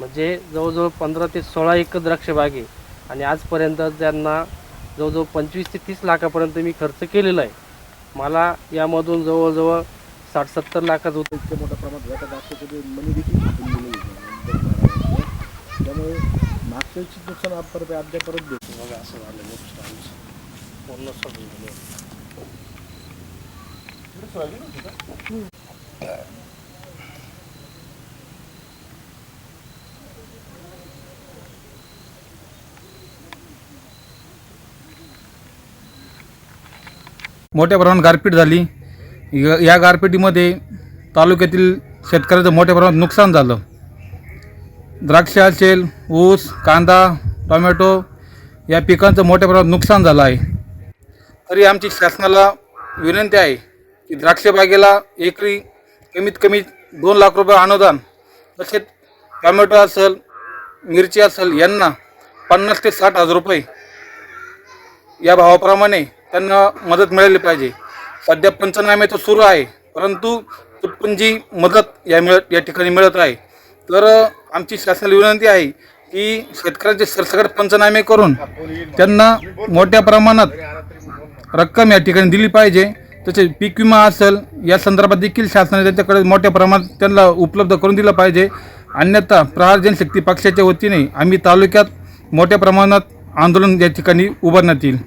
म्हणजे जवळजवळ पंधरा ते सोळा एकर द्राक्ष बाग आहे. आणि आजपर्यंत त्यांना जवळजवळ पंचवीस ते तीस लाखापर्यंत मी खर्च केलेला आहे. मला यामधून जवळजवळ साठ सत्तर लाखाचं उत्पन्न इतक्या मोठ्या प्रमाणात असतं तर मनी देखील. त्यामुळे मागच्या नुकसान आप परत अद्याप परत देतो बघा असं झालं. नुकसान. पूर्ण सोडून गेलं मोठ्या प्रमाणात गारपीट झाली. या या गारपिटीमध्ये तालुक्यातील शेतकऱ्याचं मोठ्या प्रमाणात नुकसान झालं. द्राक्ष असेल ऊस कांदा टोमॅटो या पिकांचं मोठ्या प्रमाणात नुकसान झालं आहे. तरी आमची शासनाला विनंती आहे की द्राक्ष बागेला एकरी कमीत कमी दोन लाख रुपये अनुदान तसेच टोमॅटो असेल मिरची असेल यांना पन्नास ते साठ हजार रुपये या भावाप्रमाणे त्यांना मदत मिळाली पाहिजे. सध्या पंचनामे तर सुरू आहे परंतु तुटपुंजी मदत या मिळत या ठिकाणी मिळत आहे. तर आमची शासनाला विनंती आहे की शेतकऱ्यांचे सरसकट पंचनामे करून त्यांना मोठ्या प्रमाणात रक्कम या ठिकाणी दिली पाहिजे. तसेच पीक विमा असेल या संदर्भात देखील शासनाने त्यांच्याकडे मोठ्या प्रमाणात त्यांना उपलब्ध करून दिलं पाहिजे. अन्यथा प्रहार जनशक्ती पक्षाच्या वतीने आम्ही तालुक्यात मोठ्या प्रमाणात आंदोलन या ठिकाणी उभारण्यात येईल.